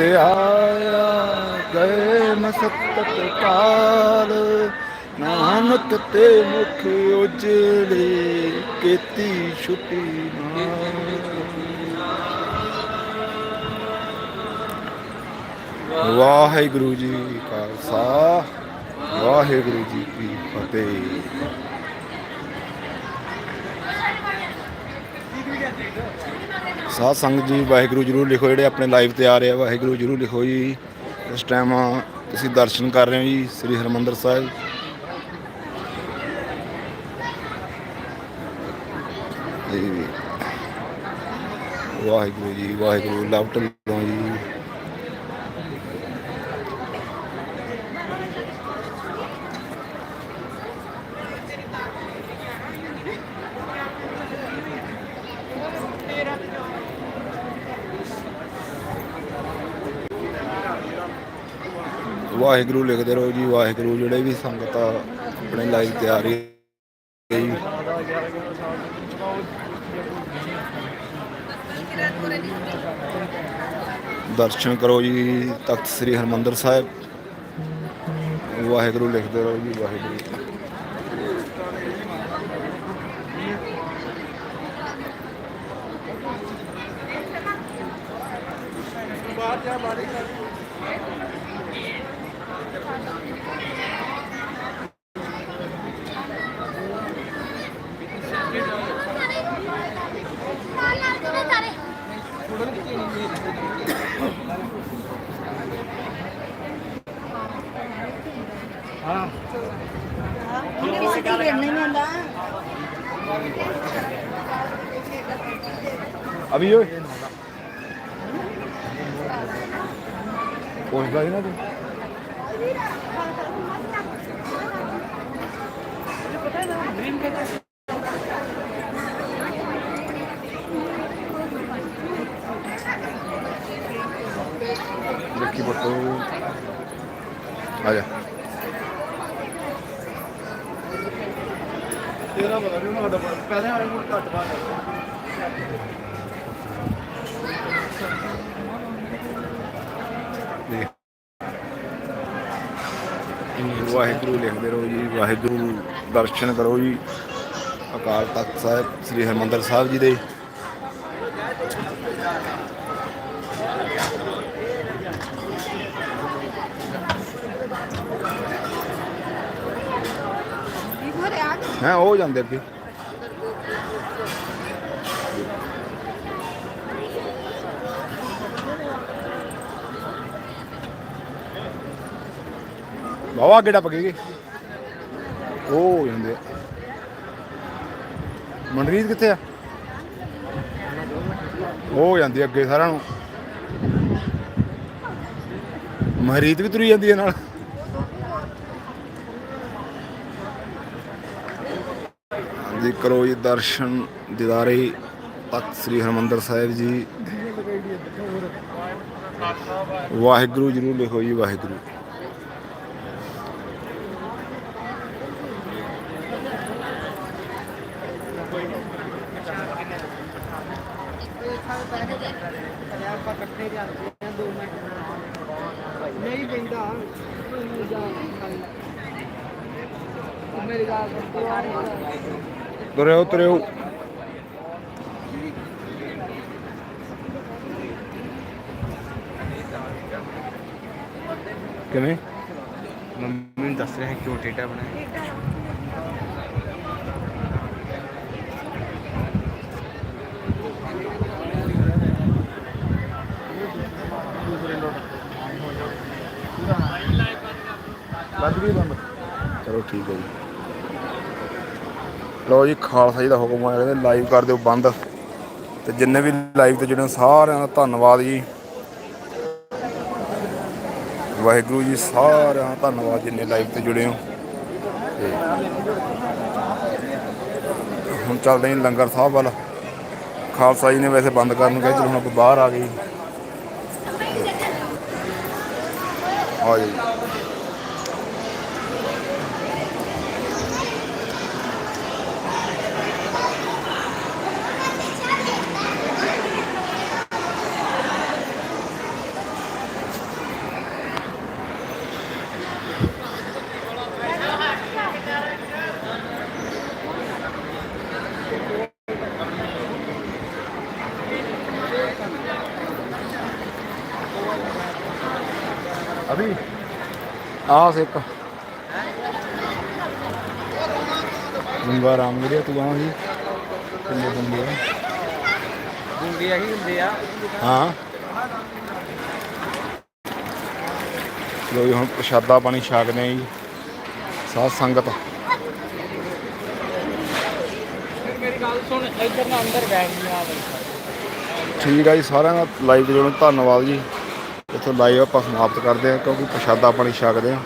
ਤੇ ਆਇਆ ਗਏ ਨ ਸਤਤ ਨਾਨਕ ਤੇ ਮੁਖ ਉਜਲੇ ਕੀਤੀ ਛੁਟੀ ਨਾਲ ਵਾਹਿਗੁਰੂ ਜੀ ਕਾ ਖਾਲਸਾ, ਵਾਹਿਗੁਰੂ ਜੀ ਕੀ ਫਤਿਹ। ਸਾਧ ਸੰਗਤ ਜੀ, ਵਾਹਿਗੁਰੂ ਜਰੂਰ ਲਿਖੋ, ਜਿਹੜੇ ਆਪਣੇ ਲਾਈਵ ਤੇ ਆ ਰਹੇ ਆ, ਵਾਹਿਗੁਰੂ ਜਰੂਰ ਲਿਖੋ ਜੀ। ਇਸ ਟਾਈਮ ਤੁਸੀਂ ਦਰਸ਼ਨ ਕਰ ਰਹੇ ਹੋ ਜੀ, ਸ੍ਰੀ ਹਰਮੰਦਰ ਸਾਹਿਬ। ਵਾਹਿਗੁਰੂ ਜੀ, ਵਾਹਿਗੁਰੂ ਲਵ ਢੱਲੋਂ ਜੀ ਵਾਹਿਗੁਰੂ ਲਿਖਦੇ ਰਹੋ ਜੀ, ਵਾਹਿਗੁਰੂ ਜਿਹੜੇ ਵੀ ਸੰਗਤ ਆ, ਆਪਣੇ ਲਾਈਵ ਤੇ ਆ ਰਹੀ। ਹੈ ਜੀ ਦਰਸ਼ਨ ਕਰੋ ਜੀ, ਤਖਤ ਸ੍ਰੀ ਹਰਮੰਦਰ ਸਾਹਿਬ। ਵਾਹਿਗੁਰੂ ਲਿਖਦੇ ਰਹੋ ਜੀ, ਵਾਹਿਗੁਰੂ। ਕਿਸੇ ਦੀ ਵੇਰ ਨਹੀਂ ਅਭੀ ਓਏ ਪੁੱਛਦਾ ਸੀ ਨਾ ਤੂੰ ਦੇਖੀ ਬੱਤੋ ਆ ਜਾ ਤੇਰਾ ਪਤਾ ਨਹੀਂ ਉਹਨਾਂ ਦਾ ਪਹਿਲੇ ਵਾਲੇ ਨੂੰ ਘੱਟ ਬਾਤ ਦੇਖ ਵਾਹਿਗੁਰੂ ਲਿਖਦੇ ਰਹੋ ਜੀ ਵਾਹਿਗੁਰੂ ਦਰਸ਼ਨ ਕਰੋ ਜੀ। ਅਕਾਲ ਤਖਤ ਸਾਹਿਬ ਸ੍ਰੀ ਹਰਮੰਦਰ ਸਾਹਿਬ ਜੀ ਦੇ। ਹੈ ਉਹ ਜਾਂਦੇ ਅੱਗੇ। ਬਾਵਾ ਅੱਗੇ ਟੱਪ ਗਏ ਉਹ ਹੋ ਜਾਂਦੇ ਆ। ਮਨਰੀਤ ਕਿੱਥੇ ਆ? ਉਹ ਹੋ ਜਾਂਦੀ ਅੱਗੇ ਸਾਰਿਆਂ ਨੂੰ। ਮਨਰੀਤ ਵੀ ਤੁਰੀ ਜਾਂਦੀ ਹੈ ਨਾਲ। ਹਾਂਜੀ, ਕਰੋ ਜੀ ਦਰਸ਼ਨ, ਦਿਦਾਰੇ ਤਖਤ ਸ੍ਰੀ ਹਰਮੰਦਰ ਸਾਹਿਬ ਜੀ। ਵਾਹਿਗੁਰੂ ਜਰੂਰ ਲਿਖੋ ਜੀ ਵਾਹਿਗੁਰੂ। ਇਕੱਠੇ ਜਾਂਦੇ ਆ 2 ਮਿੰਟ ਨਹੀਂ ਪੈਂਦਾ। ਮੇਰੀ ਗੱਲ ਸੁਣ ਯਾਰ ਤੁਰਿਓ ਤੁਰਿਓ। ਕਿਵੇਂ? ਮੰਮੀ ਨੂੰ ਦੱਸ ਰਿਹਾ ਕਿਉਂ ਟੇਟਾ ਬਣਾਇਆ ਵੱਧ ਗਈ ਬੰਦ ਚਲੋ ਠੀਕ ਹੈ ਜੀ। ਲਓ ਜੀ, ਖਾਲਸਾ ਜੀ ਦਾ ਹੁਕਮ ਆਇਆ ਕਹਿੰਦੇ ਲਾਈਵ ਕਰ ਦਿਓ ਬੰਦ। ਤੇ ਜਿੰਨੇ ਵੀ ਲਾਈਵ ਤੇ ਜਿਹੜੇ ਸਾਰਿਆਂ ਦਾ ਧੰਨਵਾਦ ਜੀ। ਵਾਹਿਗੁਰੂ ਜੀ, ਸਾਰਿਆਂ ਦਾ ਧੰਨਵਾਦ ਜਿੰਨੇ ਲਾਈਵ ਤੇ ਜੁੜੇ ਹੋ। ਤੇ ਹੁਣ ਚੱਲਦੇ ਹਾਂ ਲੰਗਰ ਸਾਹਿਬ ਵੱਲ। ਖਾਲਸਾ ਜੀ ਨੇ ਵੈਸੇ ਬੰਦ ਕਰਨ ਨੂੰ ਕਿਹਾ, ਚਲੋ ਹੁਣ ਆਪਾਂ ਬਾਹਰ ਆ ਗਏ ਆ ਜੀ। ਅਭੀ। ਆ ਸਿੱਕ ਗੁੰਗਾ ਰਾਮ ਵੀਰੇ ਤੂੰ ਆ ਜੀ। ਕਿੰਨੇ ਬੰਦੇ ਆ? ਗੁੰਗੇ ਆਹੀ ਹੁੰਦੇ ਆ। ਹਾਂ। ਲੋ ਜੀ ਹੁਣ ਪ੍ਰਸ਼ਾਦਾ ਪਾਣੀ ਛਕਦੇ ਆ ਜੀ। ਸਾਧ ਸੰਗਤ। ਮੇਰੀ ਗੱਲ ਸੁਣ ਇੱਧਰ ਨਾ ਅੰਦਰ ਬੈਠ ਨਹੀਂ ਆ ਬਈ ਠੀਕ ਆ ਜੀ ਸਾਰਿਆਂ ਦਾ ਲਾਈਵ ਦੇ ਜੁੜਨ ਧੰਨਵਾਦ ਜੀ। ਇੱਥੋਂ ਲਾਈਵ ਆਪਾਂ ਸਮਾਪਤ ਕਰਦੇ ਹਾਂ ਕਿਉਂਕਿ ਪ੍ਰਸ਼ਾਦਾ ਪਾਣੀ ਛਕਦੇ ਹਾਂ।